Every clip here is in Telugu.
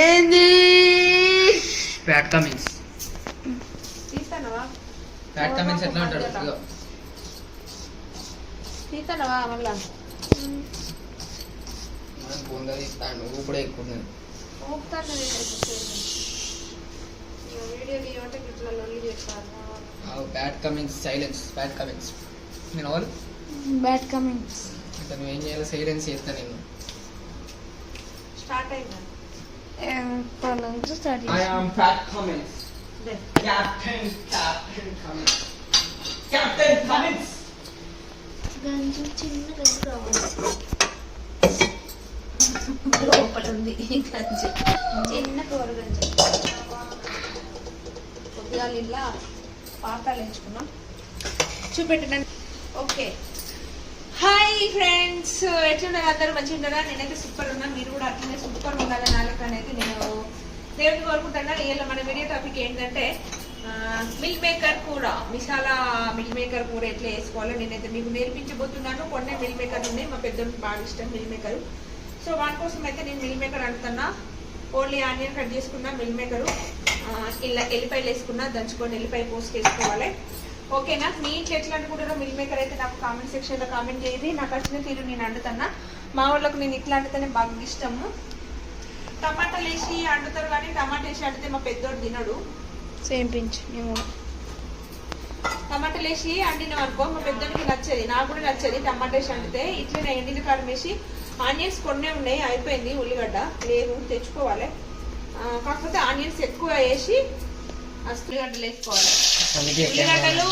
ఏంది? కమింగ్స్ కమింగ్స్ ఎట్లా ఉంటాడు. తీస్తానవా మళ్ళా? బొంద తీస్తాను ఎక్కువ ఉన్నది. ఊపుతాను వీడియో తీయమంటే ఇట్లా లొల్లి చేస్తారు. ఆ ప్యాట్ కమింగ్స్ సైలెన్స్ కమింగ్స్ నేను ఎవరు? బ్యాడ్ కమింగ్స్ ఇంకా నువ్వు ఏం చేయాలి సైలెన్స్ చేస్తా నేను. స్టార్ట్ అయిందా? ఎప్పటి నుంచి స్టార్ట్ ఐ Pat Cummins they. Captain captain Cummins captain Cummins గంజు చిన్న గంజు కావాలి. లోపల ఉంది గంజు. చిన్న కూర గంజు. కొద్దిగా ఇలా పాతాలు ఎంచుకున్నాం చూపెట్టిన ఓకే. హాయ్ ఫ్రెండ్స్ ఎట్లున్నారు? అందరూ మంచిగా ఉన్నారా నేనైతే సూపర్ ఉన్నా. మీరు కూడా అట్లనే సూపర్ ఉండాలని నాలుగు అనేది నేను దేవుడిని కోరుకుంటున్నా. ఇలా మన వీడియో టాపిక్ ఏంటంటే మిల్క్ మేకర్ కూర మిసాలా మిల్ మేకర్ కూర ఎట్లా వేసుకోవాలో నేనైతే మీకు నేర్పించబోతున్నాను. కొన్ని మిల్ మేకర్ ఉన్నాయి. మా పెద్దోళ్ళకి బాగా ఇష్టం మిల్ మేకర్ సో వాటి కోసం అయితే నేను మిల్ మేకర్ అంటున్నా. ఓన్లీ ఆనియన్ కట్ చేసుకున్నా మిల్ మేకరు ఇలా ఎల్లిపాయలు వేసుకున్నా దంచుకొని ఎల్లిపాయ పోస్ట్ వేసుకోవాలి. ఓకేనా? మీ ఎట్లా అనుకుంటారో మిల్ మేకర్ అయితే నాకు కామెంట్ సెక్షన్లో కామెంట్ చేయండి. నాకు వచ్చిన తీరు నేను వండుతున్నా మా వాళ్ళకు నేను ఇట్లా వండితేనే బాగా ఇష్టము. టమాటాలు వేసి వండుతారు కానీ టమాటా వేసి వండితే మా పెద్దోడు తినడు. సేమ్ పించ్ మేము టమాటాలు వేసి వండినాం అనుకో మా పెద్దోడికి నచ్చది. నాకు కూడా నచ్చది టమాటా వేసి వండితే ఇట్లనే ఎండిన కారం వేసి ఆనియన్స్ కొన్నే ఉన్నాయి అయిపోయింది ఉల్లిగడ్డ. లేదు తెచ్చుకోవాలి. కాకపోతే ఆనియన్స్ ఎక్కువ వేసి ఉల్లిగడ్డలు వేసుకోవాలి. ఉల్లిగడ్డలు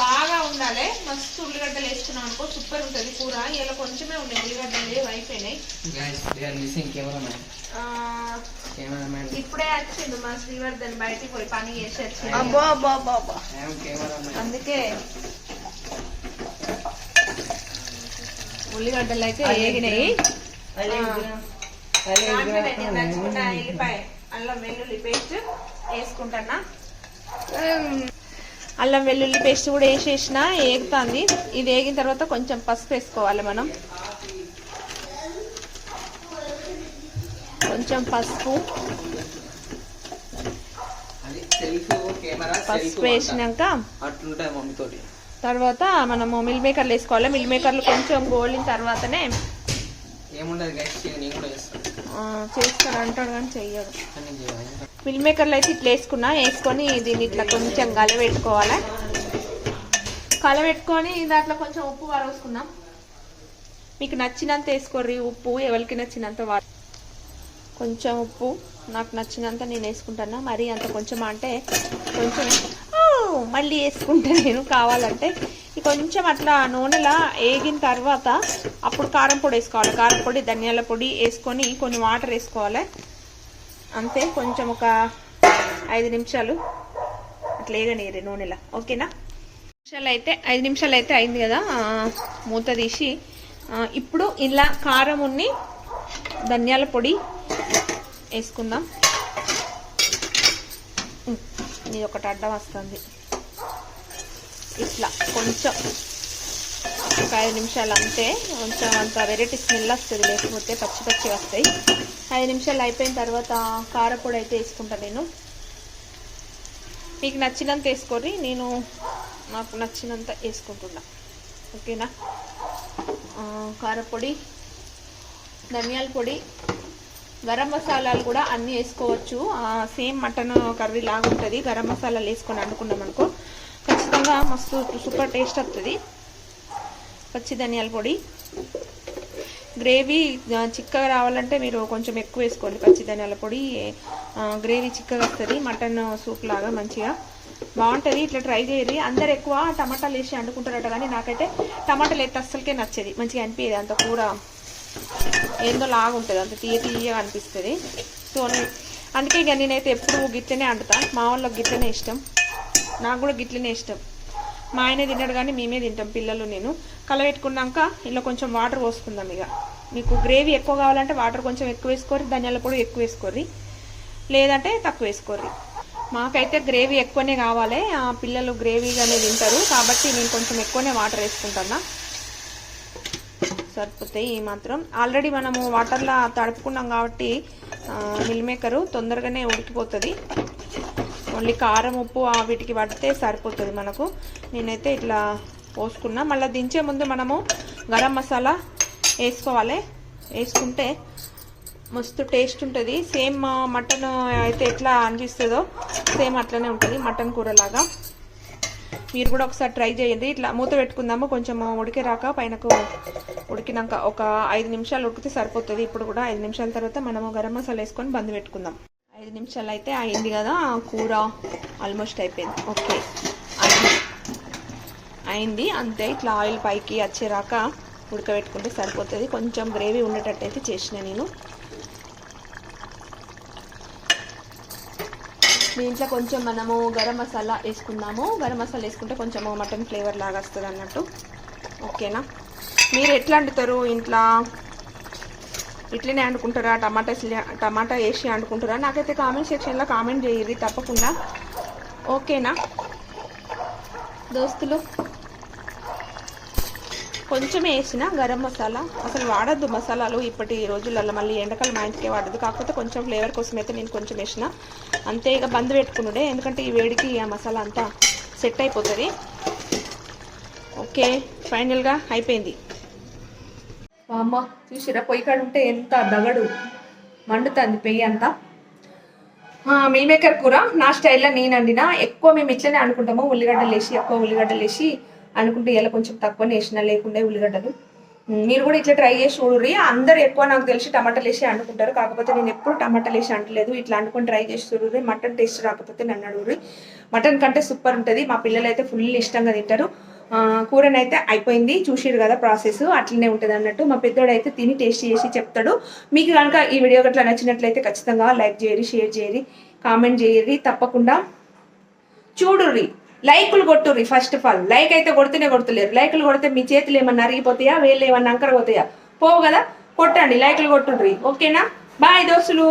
బాగా ఉండాలి. మస్తు ఉల్లిగడ్డలు వేసుకున్నాం అనుకో సూపర్ ఉంటుంది కూర. ఇలా కొంచెమే ఉన్నాయి ఉల్లిగడ్డలు లేవు అయిపోయినాయి. Guys they are missing camera man ఆ, కెమెరా మ్యాన్ ఇప్పుడే వచ్చిండు మా శ్రీవర్ధన్ బయటికి పోయి పని చేసి మ్యాన్ అందుకే ఉల్లిగడ్డలు అయితే వేగినాయి ఎల్లిపాయ అల్లం వెల్లుల్లి పేస్ట్ వేసుకుంటున్నా. అల్లం వెల్లుల్లి పేస్ట్ కూడా వేసేసిన ఏగుతుంది. ఇది వేగిన తర్వాత కొంచెం పసుపు వేసుకోవాలి మనం. కొంచెం పసుపు. పసుపు వేసినాక తర్వాత మనము మిల్ మేకర్లు వేసుకోవాలి. మిల్ మేకర్లు కొంచెం గోలిన తర్వాతనే ఏముండదు గైస్ నేను కూడా చేస్తాను చేస్తాడు అంటాడు కానీ చెయ్యడు. మిల్ మేకర్లు అయితే ఇట్లా వేసుకున్నా వేసుకొని దీన్ని ఇట్లా కొంచెం కలబెట్టుకోవాలి కలబెట్టుకొని దాంట్లో కొంచెం ఉప్పు వరవేసుకున్నాం మీకు నచ్చినంత వేసుకోర్రి ఉప్పు ఎవరికి నచ్చినంత వా కొంచెం ఉప్పు నాకు నచ్చినంత నేను వేసుకుంటాను? మరి అంత కొంచెం అంటే కొంచెం మళ్ళీ వేసుకుంటా నేను కావాలంటే కొంచెం అట్లా నూనెలా వేగిన తర్వాత అప్పుడు కారం పొడి వేసుకోవాలి. కారం పొడి ధనియాల పొడి వేసుకొని కొన్ని వాటర్ వేసుకోవాలి. అంతే కొంచెం ఒక ఐదు నిమిషాలు అట్లా వేగనీరు నూనెలా. ఓకేనా? నిమిషాలు అయితే ఐదు నిమిషాలు అయితే అయింది కదా మూత తీసి. ఇప్పుడు ఇలా కారం ఉన్ని ధనియాల పొడి వేసుకుందాం. ఇది ఒకటి అడ్డం వస్తుంది. ఇట్లా కొంచెం ఒక ఐదు నిమిషాలు అంతే. కొంచెం అంత వెరైటీ స్మెల్ వస్తుంది లేకపోతే పచ్చి పచ్చి వస్తాయి. ఐదు నిమిషాలు అయిపోయిన తర్వాత కారపొడి అయితే వేసుకుంటాను నేను. మీకు నచ్చినంత వేసుకోరి నేను నాకు నచ్చినంత వేసుకుంటున్నా. ఓకేనా? కారపొడి ధనియాల పొడి గరం మసాలాలు కూడా అన్నీ వేసుకోవచ్చు. సేమ్ మటన్ కర్రీ లాగా ఉంటుంది. గరం మసాలాలు వేసుకొని అనుకున్నాం అనుకో ఖచ్చితంగా మస్తు సూపర్ టేస్ట్ వస్తుంది పచ్చి ధనియాల పొడి. గ్రేవీ చిక్కగా రావాలంటే మీరు కొంచెం ఎక్కువ వేసుకోండి పచ్చి ధనియాల పొడి. గ్రేవీ చిక్కగా వస్తుంది మటన్ సూప్ లాగా మంచిగా. బాగుంటుంది ఇట్లా ట్రై చేయరు అందరు ఎక్కువ టమాటాలు వేసి అండుకుంటారట కానీ నాకైతే టమాటాలు అయితే అస్సలకే నచ్చేది. మంచిగా అనిపించేది అంత కూర ఏందో లాగా ఉంటుంది అంత తీయ తీయగా అనిపిస్తుంది. సో అందుకే ఇక నేనైతే ఎప్పుడు గిట్లనే వండుతా మా వాళ్ళకి గిట్లనే ఇష్టం. నాకు కూడా గిట్లనే ఇష్టం. మా ఆయనే తిన్నాడు కానీ మేమే తింటాం పిల్లలు నేను. కలబెట్టుకున్నాక ఇలా కొంచెం వాటర్ పోసుకుందాం ఇక. మీకు గ్రేవీ ఎక్కువ కావాలంటే వాటర్ కొంచెం ఎక్కువ వేసుకోరి ధనియాల పొడి ఎక్కువ వేసుకోర్రి. లేదంటే తక్కువ వేసుకోర్రి. మాకైతే గ్రేవీ ఎక్కువనే కావాలి. ఆ పిల్లలు గ్రేవీగానే తింటారు. కాబట్టి నేను కొంచెం ఎక్కువనే వాటర్ వేసుకుంటున్నా. సరిపోతాయి ఈ మాత్రం. ఆల్రెడీ మనము వాటర్లో తడుపుకున్నాం కాబట్టి ఆ, మిల్ మేకరు తొందరగానే ఉడికిపోతుంది. ఓన్లీ కారం ఉప్పు ఆ వీటికి పడితే సరిపోతుంది మనకు. నేనైతే ఇట్లా పోసుకున్నా. మళ్ళీ దించే ముందు మనము గరం మసాలా వేసుకోవాలి. వేసుకుంటే మస్తు టేస్ట్ ఉంటుంది. సేమ్ మటన్ అయితే ఎట్లా అనిపిస్తుందో సేమ్ అట్లనే ఉంటుంది మటన్ కూర లాగా మీరు కూడా ఒకసారి ట్రై చేయండి. ఇట్లా మూత పెట్టుకుందాము. కొంచెం ఉడికే రాక పైనకు ఉడికినాక ఒక ఐదు నిమిషాలు ఉడికితే సరిపోతుంది. ఇప్పుడు కూడా ఐదు నిమిషాల తర్వాత మనము గరం మసాలా వేసుకొని బంద్ పెట్టుకుందాం. ఐదు నిమిషాలు అయితే అయింది కదా కూర ఆల్మోస్ట్ అయిపోయింది. ఓకే. అయింది. అయింది అంతే ఇట్లా ఆయిల్ పైకి వచ్చేరాక ఉడకబెట్టుకుంటే సరిపోతుంది. కొంచెం గ్రేవీ ఉండేటట్టు అయితే చేసిన నేను. దీంట్లో కొంచెం మనము గరం మసాలా వేసుకుందాము. గరం మసాలా వేసుకుంటే కొంచెం మటన్ ఫ్లేవర్ లాగా వస్తుంది అన్నట్టు ఓకేనా? మీరు ఎట్లా వండుతారు ఇంట్లో? ఇట్లనే వండుకుంటారా టమాటా టమాటా వేసి వండుకుంటారా నాకైతే కామెంట్ సెక్షన్లో కామెంట్ చేయరు తప్పకుండా. ఓకేనా? దోస్తులు కొంచెం వేసిన గరం మసాలా. అసలు వాడద్దు మసాలాలు. ఇప్పటి రోజులలో మళ్ళీ ఎండకాలం మా ఇంటికే వాడద్దు కాకపోతే కొంచెం ఫ్లేవర్ కోసం అయితే నేను కొంచెం వేసిన. అంతే ఇక బంద్ పెట్టుకున్నాడే ఎందుకంటే ఈ వేడికి ఆ మసాలా అంతా సెట్ అయిపోతుంది. ఓకే ఫైనల్గా అయిపోయింది. అమ్మ చూసిరా పొయ్యి కాడ ఉంటే ఎంత దగడు. మండుతుంది పెయ్యి అంతా. మిల్ మేకర్ కూర నా స్టైల్లో నేను వండినా. ఎక్కువ మేము ఇట్లనే అనుకుంటాము ఉల్లిగడ్డలు వేసి ఎక్కువ ఉల్లిగడ్డలు వేసి అనుకుంటే ఇలా కొంచెం తక్కువనే వేసినా లేకుండే ఉల్లిగడ్డలు. మీరు కూడా ఇట్లా ట్రై చేసి చూడుర్రి. అందరు ఎక్కువ నాకు తెలిసి టమాటాలు వేసి అనుకుంటారు కాకపోతే నేను ఎప్పుడు టమాటాలు వేసి అంటలేదు ఇట్లా అనుకుని ట్రై చేసి చూడుర్రి. మటన్ టేస్ట్ రాకపోతే నన్ను అడుగుర్రి. మటన్ కంటే సూపర్ ఉంటుంది. మా పిల్లలు అయితే ఫుల్ ఇష్టంగా తింటారు. కూరనైతే అయిపోయింది. చూసిరు కదా ప్రాసెస్. అట్లనే ఉంటుంది అన్నట్టు మా పెద్దోడు అయితే తిని టేస్ట్ చేసి చెప్తాడు. మీకు కనుక ఈ వీడియో గట్లా నచ్చినట్లయితే ఖచ్చితంగా లైక్ చేయరి షేర్ చేయరి కామెంట్ చేయరి తప్పకుండా చూడుర్రి. లైకులు కొట్టుర్రి ఫస్ట్ ఆఫ్ ఆల్. లైక్ అయితే కొడితేనే కొడుతులేరు. లైకులు కొడితే మీ చేతులు ఏమన్నా అరిగిపోతాయా? వేళ్ళు ఏమన్నా అంకర పోతాయా పోవు కదా? కొట్టండి. లైకులు కొట్టుర్రి. ఓకేనా? బాయ్ దోస్తులు.